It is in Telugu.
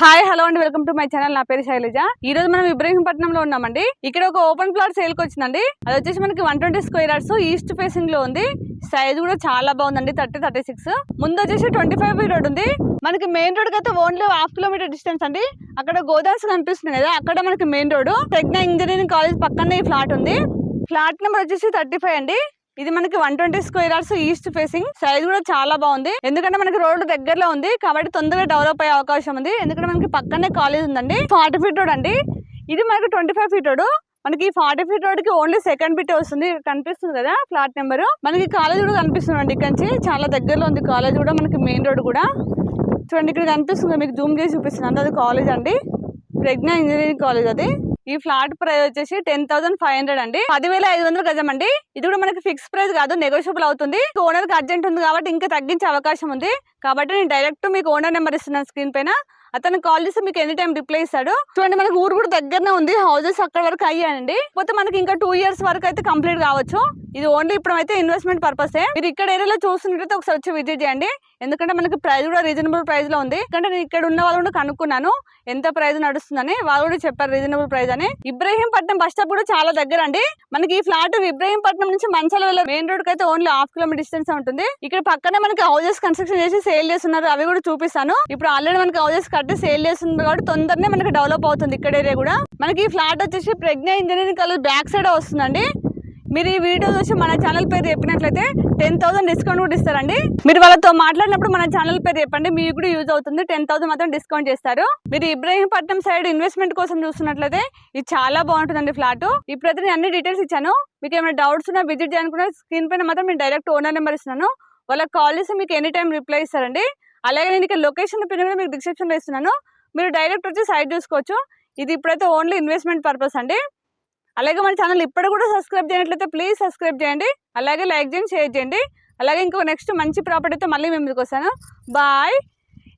హాయ్ హలో అండి. Welcome to my channel. నా పేరు శైలజ. ఈ రోజు మనం ఇబ్రహీంపట్నం లో ఉన్నామండి. ఇక్కడ ఒక ఓపెన్ ప్లాట్ సేల్కి వచ్చిందండి. అది వచ్చేసి మనకి one twenty square yards east ఫేసింగ్లో ఉంది. సైజ్ కూడా చాలా బాగుందండి. Thirty thirty six. ముందు వచ్చేసి ట్వంటీ ఫైవ్ రోడ్ ఉంది. మనకి మెయిన్ రోడ్ అయితే ఓన్లీ హాఫ్ కిలోమీటర్ డిస్టెన్స్ అండి. అక్కడ గోదావరి కనిపిస్తుంది కదా అక్కడ మనకి main road. Pragna engineering college పక్కనే ఈ ఫ్లాట్ ఉంది. ఫ్లాట్ నెంబర్ వచ్చేసి థర్టీ ఫైవ్ అండి. ఇది మనకి one twenty square hours east facing size కూడా చాలా బాగుంది. ఎందుకంటే మనకి రోడ్డు దగ్గరలో ఉంది కాబట్టి తొందరగా డెవలప్ అయ్యే అవకాశం ఉంది. ఎందుకంటే మనకి పక్కనే కాలేజ్ ఉందండి. ఫార్టీ ఫీట్ రోడ్ అండి. ఇది మనకి ట్వంటీ ఫైవ్ ఫీట్ రోడ్ మనకి ఫార్టీ ఫీట్ రోడ్కి ఓన్లీ సెకండ్ బిట్ వస్తుంది. కనిపిస్తుంది కదా ఫ్లాట్ నెంబర్ మనకి కాలేజ్ కూడా కనిపిస్తుంది అండి ఇక్కడ నుంచి. చాలా దగ్గరలో ఉంది కాలేజ్ కూడా మనకి మెయిన్ రోడ్ కూడా. చూడండి ఇక్కడ కనిపిస్తుంది మీకు జూమ్ చేసి చూపిస్తున్నాను. అది కాలేజ్ అండి. ప్రజ్ఞా ఇంజనీరింగ్ కాలేజ్ అది. ఈ ఫ్లాట్ ప్రైస్ వచ్చేసి టెన్ థౌసండ్ ఫైవ్ హండ్రెడ్ అండి. పదివేల ఐదు వందలు గజం అండి. ఇది కూడా మనకి ఫిక్స్ ప్రైస్ కాదు నెగోషియబుల్ అవుతుంది. ఓనర్కి అర్జెంట్ ఉంది కాబట్టి ఇంకా తగ్గించే అవకాశం ఉంది. కాబట్టి నేను డైరెక్ట్ మీకు ఓనర్ నెంబర్ ఇస్తున్నాను స్క్రీన్ పైన అతను కాల్ చేసి మీకు ఎనీ టైం రిప్లై ఇస్తాడు. చూడండి మనకి ఊరు కూడా దగ్గరనే ఉంది. హౌసెస్ అక్కడ వరకు అయ్యాయండి. పోతే మనకి ఇంకా టూ ఇయర్స్ వరకు అయితే కంప్లీట్ కావచ్చు. ఇది ఓన్లీ ఇప్పుడు అయితే ఇన్వెస్ట్మెంట్ పర్పస్ మీరు ఇక్కడ ఏరియాలో చూస్తున్నట్లయితే ఒకసారి వచ్చి విజిట్ చేయండి. ఎందుకంటే మనకి ప్రైస్ కూడా రీజనబుల్ ప్రైస్లో ఉంది. ఎందుకంటే నేను ఇక్కడ ఉన్న వాళ్ళు కూడా కనుక్కున్నాను. ఎంత ప్రైస్ నడుస్తుందని వాళ్ళు కూడా చెప్పారు రీజనబుల్ ప్రైస్ అని. ఇబ్రహీంపట్నం బస్ స్టాప్ కూడా చాలా దగ్గర అండి. మనకి ఈ ఫ్లాట్ ఇబ్రహీంపట్నం నుంచి మంచాల వెళ్ళే మెయిన్ రోడ్ అయితే ఓన్లీ హాఫ్ కిలోమీటర్ డిస్టెన్స్ ఉంటుంది. ఇక్కడ పక్కనే మనకి హౌసెస్ కన్స్ట్రక్షన్ చేసి సేల్ చేస్తున్నారు. అవి కూడా చూపిస్తాను. ఇప్పుడు ఆల్రెడీ మనకి హౌసెస్ కట్టి సేల్ చేస్తుంది కాబట్టి తొందరనే మనకి డెవలప్ అవుతుంది ఇక్కడ ఏరియా కూడా. మనకి ఈ ఫ్లాట్ వచ్చేసి Pragna engineering college back side వస్తుందండి. మీరు ఈ వీడియో చూసి మన ఛానల్ పేరు చెప్పినట్లయితే టెన్ థౌసండ్ డిస్కౌంట్ కూడా ఇస్తారండి. మీరు వాళ్ళతో మాట్లాడినప్పుడు మన ఛానల్ పేరు చెప్పండి. మీకు కూడా యూజ్ అవుతుంది. టెన్ థౌసండ్ మాత్రం డిస్కౌంట్ చేస్తారు. మీరు ఇబ్రహీంపట్నం సైడ్ ఇన్వెస్ట్మెంట్ కోసం చూస్తున్నట్లయితే ఇది చాలా బాగుంటుందండి ఫ్లాట్ ఇప్పుడైతే నేను అన్ని డీటెయిల్స్ ఇచ్చాను. మీకు ఏమైనా డౌట్స్ ఉన్నా విజిట్ చేయాలనుకున్నా స్క్రీన్ పైన మాత్రం నేను డైరెక్ట్ ఓనర్ నెంబర్ ఇస్తున్నాను. వాళ్ళకి కాల్ చేసి మీకు ఎనీ టైం రిప్లై ఇస్తారండి. అలాగే నేను ఇక్కడ లొకేషన్ పిన్ కూడా మీకు డిస్క్రిప్షన్లో ఇస్తున్నాను. మీరు డైరెక్ట్ వచ్చి సైట్ చూసుకోవచ్చు. ఇది ఇప్పుడైతే ఓన్లీ ఇన్వెస్ట్మెంట్ పర్పస్ అండి. అలాగే మన ఛానల్ ఇప్పుడు కూడా సబ్స్క్రైబ్ చేయనట్లయితే ప్లీజ్ సబ్స్క్రైబ్ చేయండి. అలాగే లైక్ చేయండి షేర్ చేయండి. అలాగే ఇంకో నెక్స్ట్ మంచి ప్రాపర్టీతో మళ్ళీ మేము మీకు వస్తాను. బాయ్.